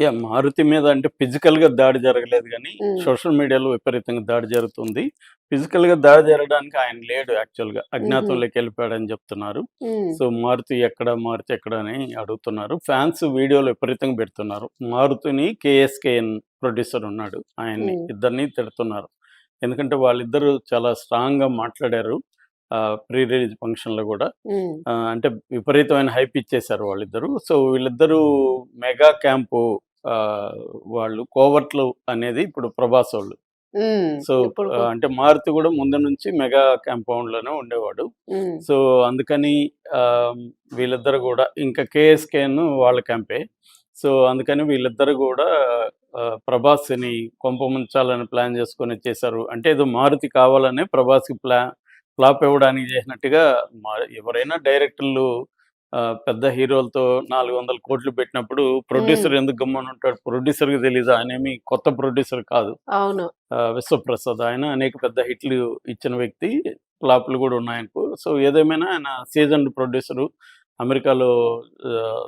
Yeah Maruti మీద అంటే ఫిజికల్గా దాడి జరగలేదు కానీ. సోషల్ మీడియాలో విపరీతంగా దాడి జరుగుతుంది. ఫిజికల్గా దాడి జరగడానికి ఆయన లేడు యాక్చువల్గా. అజ్ఞాతంలోకి వెళ్ళిపోయాడని చెప్తున్నారు. సో మారుతి ఎక్కడ మారుతి ఎక్కడ అని అడుగుతున్నారు. ఫ్యాన్స్ వీడియోలు విపరీతంగా పెడుతున్నారు. మారుతిని కేఎస్కేఎన్ ప్రొడ్యూసర్ ఉన్నాడు. ఆయన్ని. ఇద్దరిని తిడుతున్నారు. ఎందుకంటే వాళ్ళిద్దరూ చాలా స్ట్రాంగ్గా మాట్లాడారు. ప్రీ రిలీజ్ ఫంక్షన్లో కూడా అంటే విపరీతమైన హైప్ ఇచ్చేశారు వాళ్ళిద్దరు. సో వీళ్ళిద్దరూ మెగా క్యాంపు వాళ్ళు కోవర్ట్లు అనేది ఇప్పుడు ప్రభాస్ వాళ్ళు. సో అంటే మారుతి కూడా ముందు నుంచి మెగా కాంపౌండ్లోనే ఉండేవాడు. సో అందుకని వీళ్ళిద్దరు కూడా ఇంకా కేఎస్కేన్ వాళ్ళ క్యాంపే సో అందుకని వీళ్ళిద్దరు కూడా ప్రభాస్ని కొంపముంచాలని ప్లాన్ చేసుకొని చేశారు. అంటే ఏదో మారుతి కావాలనే ప్రభాస్కి ప్లా ఫ్లాప్ ఇవ్వడానికి చేసినట్టుగా మా- ఎవరైనా డైరెక్టర్లు పెద్ద హీరోలతో నాలుగు వందల కోట్లు పెట్టినప్పుడు ప్రొడ్యూసర్ ఎందుకు గమ్మని ఉంటాడు? ప్రొడ్యూసర్కి తెలీదు? ఆయనేమి కొత్త ప్రొడ్యూసర్ కాదు. అవును. విశ్వప్రసాద్. ఆయన అనేక పెద్ద హిట్లు ఇచ్చిన వ్యక్తి ఫ్లాప్లు కూడా ఉన్నాయనుకో. సో ఏదేమైనా ఆయన సీజన్ ప్రొడ్యూసరు అమెరికాలో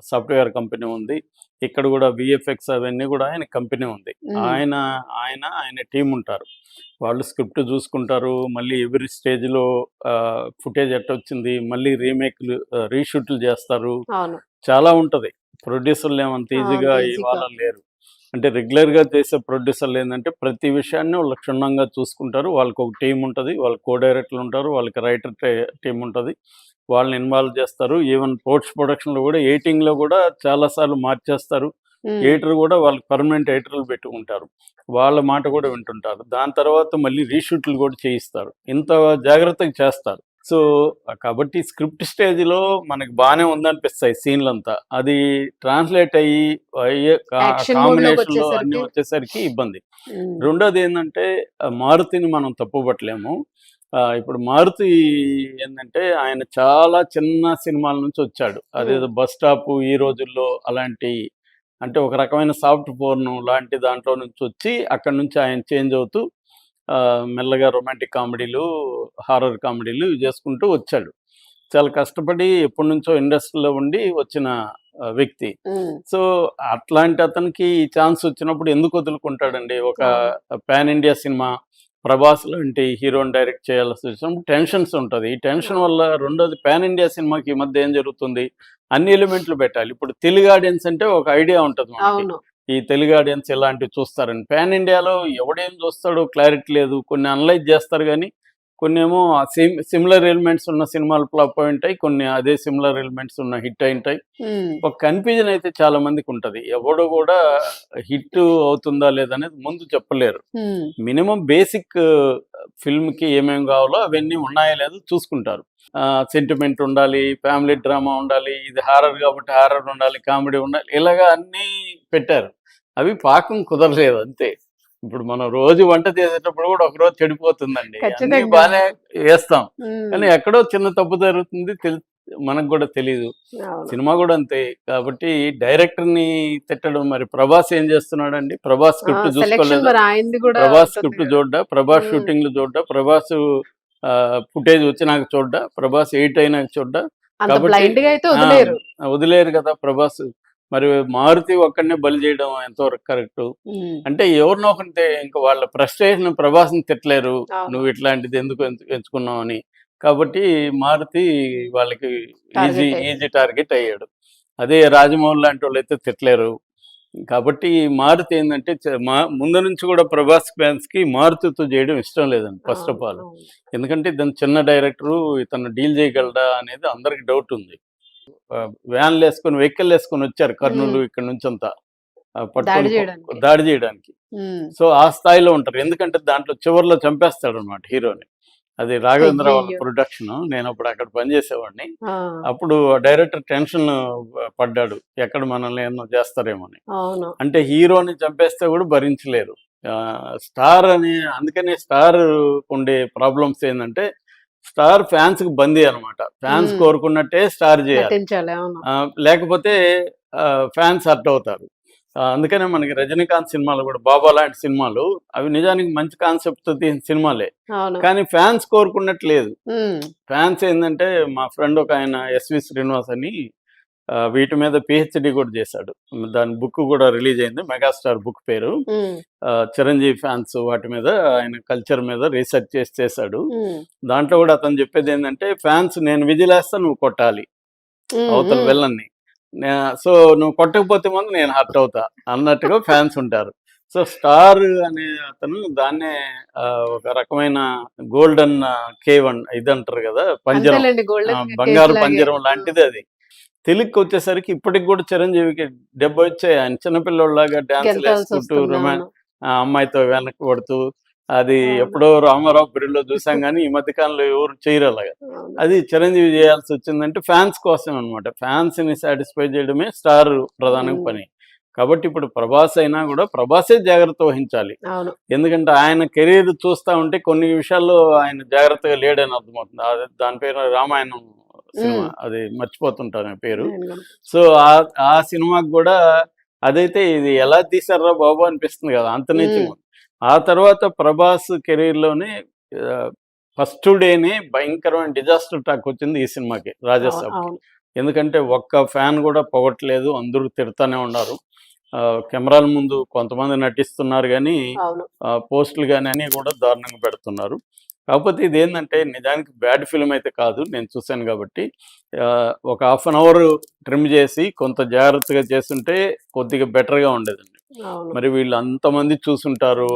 సాఫ్ట్వేర్ కంపెనీ ఉంది. ఇక్కడ కూడా విఎఫ్ఎక్స్ అవన్నీ కూడా ఆయన కంపెనీ ఉంది. ఆయన ఆయన ఆయన టీం ఉంటారు. వాళ్ళు స్క్రిప్ట్ చూసుకుంటారు. మళ్ళీ ఎవ్రీ స్టేజ్లో ఫుటేజ్ ఎట్టొచ్చింది. మళ్ళీ రీమేక్లు రీషూట్లు చేస్తారు. చాలా ఉంటది. ప్రొడ్యూసర్లు ఏమంత ఈజీగా ఇవాళ. లేరు. అంటే రెగ్యులర్గా చేసే ప్రొడ్యూసర్లు ఏంటంటే ప్రతి విషయాన్ని వాళ్ళు క్షుణ్ణంగా చూసుకుంటారు. వాళ్ళకి ఒక టీం ఉంటుంది. వాళ్ళకి కో డైరెక్టర్లు ఉంటారు. వాళ్ళకి రైటర్ టీం ఉంటుంది. వాళ్ళని ఇన్వాల్వ్ చేస్తారు. ఈవెన్ పోస్ట్ ప్రొడక్షన్లో కూడా ఎయిటింగ్లో కూడా చాలాసార్లు మార్చేస్తారు. ఎయిటర్ కూడా వాళ్ళకి పర్మనెంట్ ఎయిటర్లు పెట్టుకుంటారు. వాళ్ళ మాట కూడా వింటుంటారు. దాని తర్వాత మళ్ళీ రీషూట్లు కూడా చేయిస్తారు. ఇంత జాగ్రత్తగా చేస్తారు. సో కాబట్టి స్క్రిప్ట్ స్టేజ్లో మనకి బాగానే ఉందనిపిస్తాయి సీన్లంతా. అది ట్రాన్స్లేట్ అయ్యి లోకి కాంబినేషన్లో అన్ని వచ్చేసరికి- ఇబ్బంది. రెండోది ఏంటంటే మారుతిని మనం తప్పుపట్టలేము. ఇప్పుడు మారుతి ఏంటంటే ఆయన చాలా చిన్న సినిమాల నుంచి వచ్చాడు. అదేదో బస్ స్టాప్ ఈ రోజుల్లో అలాంటి అంటే ఒక రకమైన సాఫ్ట్ ఫోర్ను లాంటి దాంట్లో నుంచి వచ్చి అక్కడ నుంచి ఆయన చేంజ్ అవుతూ మెల్లగా రొమాంటిక్ కామెడీలు హారర్ కామెడీలు ఇవి చేసుకుంటూ వచ్చాడు. చాలా కష్టపడి ఎప్పటి నుంచో ఇండస్ట్రీలో ఉండి వచ్చిన వ్యక్తి. సో అట్లాంటి అతనికి ఛాన్స్ వచ్చినప్పుడు ఎందుకు వదులుకుంటాడండి? ఒక పాన్ ఇండియా సినిమా ప్రభాస్ లాంటి హీరోని డైరెక్ట్ చేయాల్సి వచ్చినప్పుడు టెన్షన్స్ ఉంటుంది. ఈ టెన్షన్ వల్ల రెండోది పాన్ ఇండియా సినిమాకి ఈ మధ్య ఏం జరుగుతుంది? అన్ని ఎలిమెంట్లు పెట్టాలి. ఇప్పుడు తెలుగు ఆడియన్స్ అంటే ఒక ఐడియా ఉంటుంది మనకి. ఈ తెలుగు ఆడియన్స్ ఇలాంటివి చూస్తారని. పాన్ ఇండియాలో ఎవడేం చూస్తాడో క్లారిటీ లేదు. కొన్ని అనలైజ్ చేస్తారు కానీ కొన్ని ఏమో సిమ్ సిమిలర్ ఎలిమెంట్స్ ఉన్న సినిమాలు ఫ్లాప్ అయి ఉంటాయి కొన్ని అదే సిమిలర్ ఎలిమెంట్స్ ఉన్న హిట్ అయి ఉంటాయి. ఒక కన్ఫ్యూజన్ అయితే చాలా మందికి ఉంటుంది. ఎవడు కూడా హిట్ అవుతుందా లేదనేది ముందు చెప్పలేరు. మినిమం బేసిక్ ఫిల్మ్కి ఏమేమి కావాలో అవన్నీ ఉన్నాయో లేదో చూసుకుంటారు. సెంటిమెంట్ ఉండాలి ఫ్యామిలీ డ్రామా ఉండాలి ఇది హారర్ కాబట్టి హారర్ ఉండాలి కామెడీ ఉండాలి ఇలాగా అన్నీ పెట్టారు. అవి పాకం కుదరలేదు అంతే. ఇప్పుడు మనం రోజు వంట చేసేటప్పుడు కూడా ఒక రోజు చెడిపోతుందండి. బాగానే వేస్తాం. కానీ ఎక్కడో చిన్న తప్పు జరుగుతుంది మనకు కూడా తెలియదు అవును. సినిమా కూడా అంతే. కాబట్టి డైరెక్టర్ని తిట్టడం మరి ప్రభాస్ ఏం చేస్తున్నాడండి? ప్రభాస్ స్క్రిప్ట్ చూసుకోలేదు? ప్రభాస్ స్క్రిప్ట్. చూడ్డా? ప్రభాస్. షూటింగ్లు చూడ్డా? ప్రభాస్ ఫుటేజ్ వచ్చినాక చూడ్డా? ప్రభాస్ ఎయిట్ అయినాక చూడ్డా? కాబట్టి- వదిలేరు కదా ప్రభాస్. మరి మారుతి ఒక్కడనే బలి చేయడం ఎంతవరకు కరెక్ట్. అంటే ఎవరినో ఒకరితే ఇంకా వాళ్ళ ఫ్రస్ట్రేషన్ ప్రభాస్ని తిట్టలేరు. నువ్వు ఇట్లాంటిది ఎందుకు ఎంచు- ఎంచుకున్నావు అని. కాబట్టి మారుతి వాళ్ళకి ఈజీ. ఈజీ టార్గెట్ అయ్యాడు. అదే రాజమౌళి లాంటి వాళ్ళు అయితే తిట్టలేరు. కాబట్టి మారుతి ఏంటంటే ముందు నుంచి కూడా ప్రభాస్ ఫ్యాన్స్కి మారుతితో చేయడం ఇష్టం లేదండి ఫస్ట్ ఆఫ్ ఆల్. ఎందుకంటే ఇతను చిన్న డైరెక్టరు ఇతను డీల్ చేయగలడా అనేది అందరికి డౌట్ ఉంది. వ్యాన్లు వేసుకొని వెహికల్ వేసుకొని వచ్చారు కర్నూలు ఇక్కడ నుంచి అంతా పట్టుకొని దాడి చేయడానికి. సో ఆ స్థాయిలో ఉంటారు. ఎందుకంటే దాంట్లో చివరిలో చంపేస్తాడు అనమాట హీరోని. అది రాఘవేంద్ర వాళ్ళ. ప్రొడక్షన్. నేను అప్పుడు అక్కడ పనిచేసేవాడిని. అప్పుడు డైరెక్టర్ టెన్షన్ పడ్డాడు. ఎక్కడ మనల్ని ఏమో చేస్తారేమోని. అంటే హీరోని చంపేస్తే కూడా భరించలేరు. స్టార్ అని అందుకనే స్టార్ ఉండే ప్రాబ్లమ్స్ ఏంటంటే స్టార్ ఫ్యాన్స్కి బందీ అనమాట. ఫ్యాన్స్. కోరుకున్నట్టే స్టార్ చేయాలి. లేకపోతే ఫ్యాన్స్ హర్ట్ అవుతారు. అందుకనే మనకి రజనీకాంత్ సినిమాలు కూడా బాబా లాంటి సినిమాలు అవి నిజానికి మంచి కాన్సెప్ట్తో తీసిన సినిమాలే. కానీ ఫ్యాన్స్ కోరుకున్నట్టు లేదు. ఫ్యాన్స్ ఏంటంటే మా ఫ్రెండ్ ఒక ఆయన ఎస్వి శ్రీనివాస్ అని వీటి మీద పిహెచ్డి కూడా చేశాడు. దాని బుక్ కూడా రిలీజ్ అయింది. మెగాస్టార్ బుక్ పేరు. చిరంజీవి ఫ్యాన్స్ వాటి మీద ఆయన కల్చర్ మీద రీసెర్చ్ చేసి చేశాడు. దాంట్లో కూడా అతను చెప్పేది ఏంటంటే ఫ్యాన్స్ నేను విజిలేస్తా నువ్వు కొట్టాలి. అవతల. వెళ్ళని. సో నువ్వు కొట్టకపోతే ముందు నేను హర్ట్ అవుతా అన్నట్టుగా ఫ్యాన్స్ ఉంటారు. సో స్టార్ అనే అతను దాన్నే ఒక రకమైన గోల్డెన్ కేవ్ ఇది అంటారు కదా పంజరం. బంగారు పంజరం లాంటిది అది. తెలుగుకి వచ్చేసరికి ఇప్పటికి కూడా చిరంజీవికి డెబ్బై వచ్చాయి. ఆయన చిన్నపిల్లోళ్ళలాగా డాన్స్ వేసుకుంటూ రొమాన్ అమ్మాయితో వెనక్కి పడుతూ అది. ఎప్పుడో రామారావు పిరిలో చూసాం కానీ ఈ మధ్య కాలంలో ఎవరు చేయరు అలాగా. అది చిరంజీవి చేయాల్సి వచ్చిందంటే ఫ్యాన్స్ కోసం అనమాట ఫ్యాన్స్ని సాటిస్ఫై చేయడమే స్టార్ ప్రధాన. పని. కాబట్టి ఇప్పుడు ప్రభాస్ అయినా కూడా ప్రభాసే జాగ్రత్త వహించాలి. ఎందుకంటే ఆయన కెరీర్ చూస్తా ఉంటే కొన్ని విషయాల్లో ఆయన జాగ్రత్తగా లేడని అర్థమవుతుంది. దాని పేరు రామాయణం సినిమా. అది మర్చిపోతుంటాను పేరు. సో ఆ సినిమాకి కూడా అదైతే ఇది ఎలా తీసారా బాబు అనిపిస్తుంది కదా అంత మ్మ్. ఆ తర్వాత ప్రభాస్ కెరీర్లోనే ఫస్ట్ డేనే భయంకరమైన డిజాస్టర్ టాక్ వచ్చింది ఈ సినిమాకి రాజస్థాన్. ఎందుకంటే ఒక్క ఫ్యాన్ కూడా పొగట్లేదు అందరూ తిడతానే ఉన్నారు కెమెరాల ముందు కొంతమంది నటిస్తున్నారు కానీ పోస్టులు కానీ అన్నీ కూడా దారుణంగా పెడుతున్నారు కాకపోతే ఇది ఏంటంటే నిజానికి బ్యాడ్ ఫిల్మ్ అయితే కాదు నేను చూశాను కాబట్టి. ఒక హాఫ్ అన్ అవర్ ట్రిమ్ చేసి కొంత జాగ్రత్తగా చేస్తుంటే కొద్దిగా బెటర్గా ఉండేదండి. మరి వీళ్ళు అంతమంది చూసుంటారు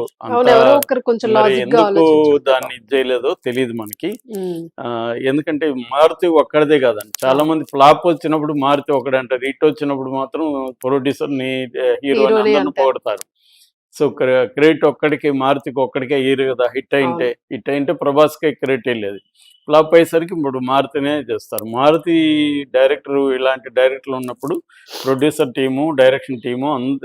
ఎందుకు దాన్ని ఇది చేయలేదో తెలియదు మనకి. ఎందుకంటే మారుతి ఒక్కడిదే కాదండి. చాలా మంది ఫ్లాప్ వచ్చినప్పుడు మారుతి ఒకడే అంటారు హిట్ వచ్చినప్పుడు మాత్రం ప్రొడ్యూసర్ని హీరో. పొగడతారు. సో క్రెడిట్ ఒక్కడికి మారుతికి ఒక్కడికే హీరో కదా హిట్ అయింటే? హిట్ అయింటే ప్రభాస్కే క్రెడిట్ వెళ్ళేది ఫ్లాప్ అయ్యేసరికి ఇప్పుడు మారుతినే చేస్తారు. మారుతి డైరెక్టర్ ఇలాంటి డైరెక్టర్లు ఉన్నప్పుడు ప్రొడ్యూసర్ టీము డైరెక్షన్ టీము అంద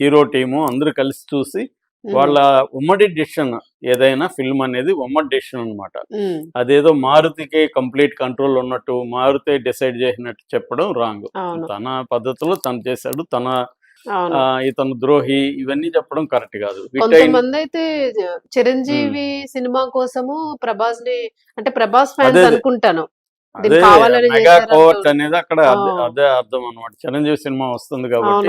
హీరో టీము అందరూ కలిసి చూసి వాళ్ళ ఉమ్మడి డిసిషన్ ఏదైనా ఫిల్మ్ అనేది ఉమ్మడి డిసిషన్ అన్నమాట. ఉమ్, అదేదో మారుతికి కంప్లీట్ కంట్రోల్ ఉన్నట్టు మారుతే డిసైడ్ చేసినట్టు చెప్పడం రాంగ్. తన పద్ధతిలో తను చేశాడు. తన ఇతను ద్రోహి ఇవన్నీ చెప్పడం కరెక్ట్ కాదు. కొంతమంది అయితే చిరంజీవి సినిమా కోసము ప్రభాస్ని అంటే ప్రభాస్ ఫ్యాన్స్. అనుకుంటాను. అనేది అక్కడ అదే- అర్థం అన్నమాట. చిరంజీవి సినిమా వస్తుంది కాబట్టి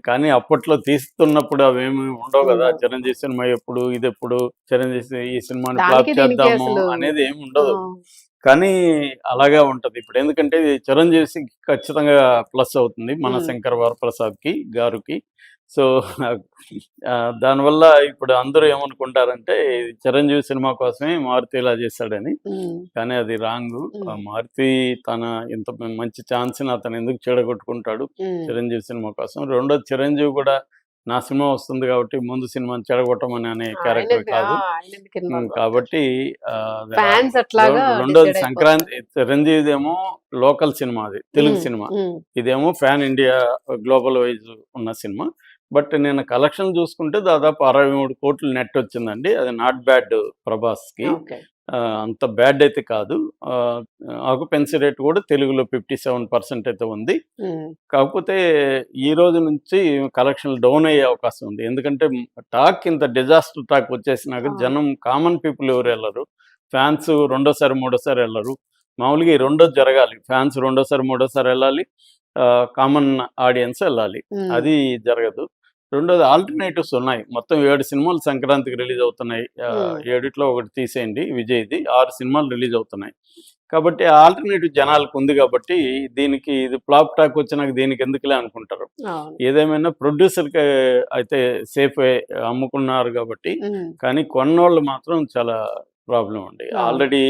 కానీ అప్పట్లో తీస్తున్నప్పుడు అవేమి ఉండవు కదా. చిరంజీవి సినిమా ఎప్పుడు ఇది ఎప్పుడు చిరంజీవి ఈ సినిమాని ఫ్లాప్ దీనికి చేద్దాము అనేది ఏమి ఉండదు. కానీ అలాగే ఉంటది. ఇప్పుడు ఎందుకంటే ఇది చిరంజీవి ఖచ్చితంగా ప్లస్ అవుతుంది మన. శంకర్ వరప్రసాద్కి గారికి. సో దానివల్ల ఇప్పుడు అందరూ ఏమనుకుంటారంటే చిరంజీవి సినిమా కోసమే మారుతి ఇలా చేశాడని. కానీ అది రాంగ్. మారుతి తన ఇంత మంచి ఛాన్స్ అతను ఎందుకు చెడగొట్టుకుంటాడు చిరంజీవి సినిమా కోసం. రెండోది చిరంజీవి కూడా నా సినిమా వస్తుంది కాబట్టి ముందు సినిమాని చెడగొట్టమని అనే క్యారెక్టర్ కాదు. కాబట్టి రెండోది సంక్రాంతి చిరంజీవిది ఏమో లోకల్ సినిమా అది తెలుగు సినిమా. ఇదేమో ఫ్యాన్ ఇండియా గ్లోబల్ వైజ్ ఉన్న సినిమా. బట్ నేను కలెక్షన్ చూసుకుంటే దాదాపు అరవై మూడు కోట్లు నెట్ వచ్చిందండి. అది నాట్ బ్యాడ్ ప్రభాస్కి. ఓకే. ఆ, అంత బ్యాడ్ అయితే కాదు. ఆక్యుపెన్సీ రేట్ కూడా తెలుగులో ఫిఫ్టీ సెవెన్ పర్సెంట్ అయితే ఉంది. కాకపోతే ఈ రోజు నుంచి కలెక్షన్లు డౌన్ అయ్యే అవకాశం ఉంది. ఎందుకంటే టాక్ ఇంత డిజాస్టర్ టాక్ వచ్చేసినాక. జనం కామన్ పీపుల్ ఎవరు వెళ్ళరు. ఫ్యాన్స్ రెండోసారి మూడోసారి వెళ్ళరు. మామూలుగా ఈ రెండో జరగాలి. ఫ్యాన్స్ రెండోసారి మూడోసారి వెళ్ళాలి. కామన్ ఆడియన్స్ వెళ్ళాలి. అది జరగదు. రెండోది ఆల్టర్నేటివ్స్ ఉన్నాయి. మొత్తం ఏడు సినిమాలు సంక్రాంతికి రిలీజ్ అవుతున్నాయి. ఏడిట్లో ఒకటి తీసేయండి విజయ్ది. ఆరు సినిమాలు రిలీజ్ అవుతున్నాయి. కాబట్టి ఆల్టర్నేటివ్ జనాలకు ఉంది కాబట్టి దీనికి ఇది ఫ్లాప్ టాక్ వచ్చినాక దీనికి ఎందుకులే అనుకుంటారు. ఏదేమైనా ప్రొడ్యూసర్కి అయితే సేఫ్ అమ్ముకున్నారు కాబట్టి కానీ కొన్నోళ్ళు మాత్రం చాలా ప్రాబ్లం అండి. ఆల్రెడీ